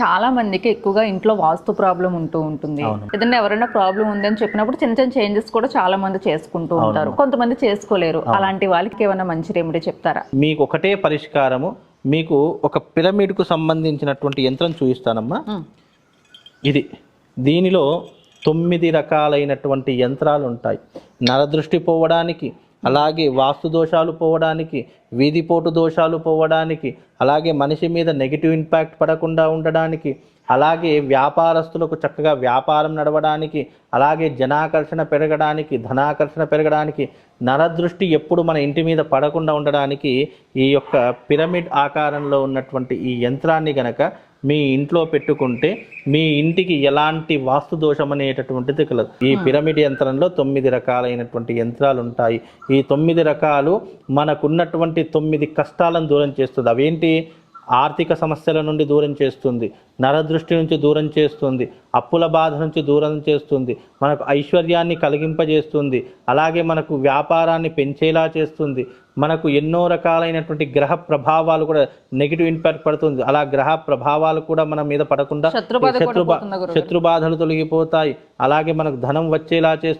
చాలా మందికి ఎక్కువగా ఇంట్లో వాస్తు ప్రాబ్లం ఉంటూ ఉంటుంది. ఏదైనా ఎవరైనా ప్రాబ్లం ఉందని చెప్పినప్పుడు చిన్న చిన్న చేంజెస్ కూడా చాలా మంది చేసుకుంటూ ఉంటారు. కొంతమంది చేసుకోలేరు. అలాంటి వాళ్ళకి ఏమైనా మంచి రెమెడీ చెప్తారా? మీకు ఒకటే పరిష్కారము. మీకు ఒక పిరమిడ్కు సంబంధించినటువంటి యంత్రం చూపిస్తానమ్మా. ఇది. దీనిలో తొమ్మిది రకాలైనటువంటి యంత్రాలు ఉంటాయి నరదృష్టి పోవడానికి అలాగే వాస్తు దోషాలు పోవడానికి వీధిపోటు దోషాలు పోవడానికి అలాగే మనిషి మీద నెగిటివ్ ఇంపాక్ట్ పడకుండా ఉండడానికి అలాగే వ్యాపారస్తులకు చక్కగా వ్యాపారం నడవడానికి అలాగే జనాకర్షణ పెరగడానికి ధనాకర్షణ పెరగడానికి నరదృష్టి ఎప్పుడు మన ఇంటి మీద పడకుండా ఉండడానికి ఈ యొక్క పిరమిడ్ ఆకారంలో ఉన్నటువంటి ఈ యంత్రాన్ని గనక మీ ఇంట్లో పెట్టుకుంటే మీ ఇంటికి ఎలాంటి వాస్తు దోషం అనేటటువంటిది కలదు. ఈ పిరమిడ్ యంత్రంలో తొమ్మిది రకాలైనటువంటి యంత్రాలు ఉంటాయి. ఈ తొమ్మిది రకాలు మనకున్నటువంటి తొమ్మిది కష్టాలను దూరం చేస్తుంది. అవేంటి? ఆర్థిక సమస్యల నుండి దూరం చేస్తుంది నరదృష్టి నుంచి దూరం చేస్తుంది అప్పుల బాధ నుంచి దూరం చేస్తుంది మనకు ఐశ్వర్యాన్ని కలిగింపజేస్తుంది అలాగే మనకు వ్యాపారాన్ని పెంచేలా చేస్తుంది మనకు ఎన్నో రకాలైనటువంటి గ్రహ ప్రభావాలు కూడా నెగిటివ్ ఇంపాక్ట్ పడుతుంది. అలా గ్రహ ప్రభావాలు కూడా మన మీద పడకుండా శత్రు? శత్రు బాధలు తొలగిపోతాయి. అలాగే మనకు ధనం వచ్చేలా చేస్తుంది.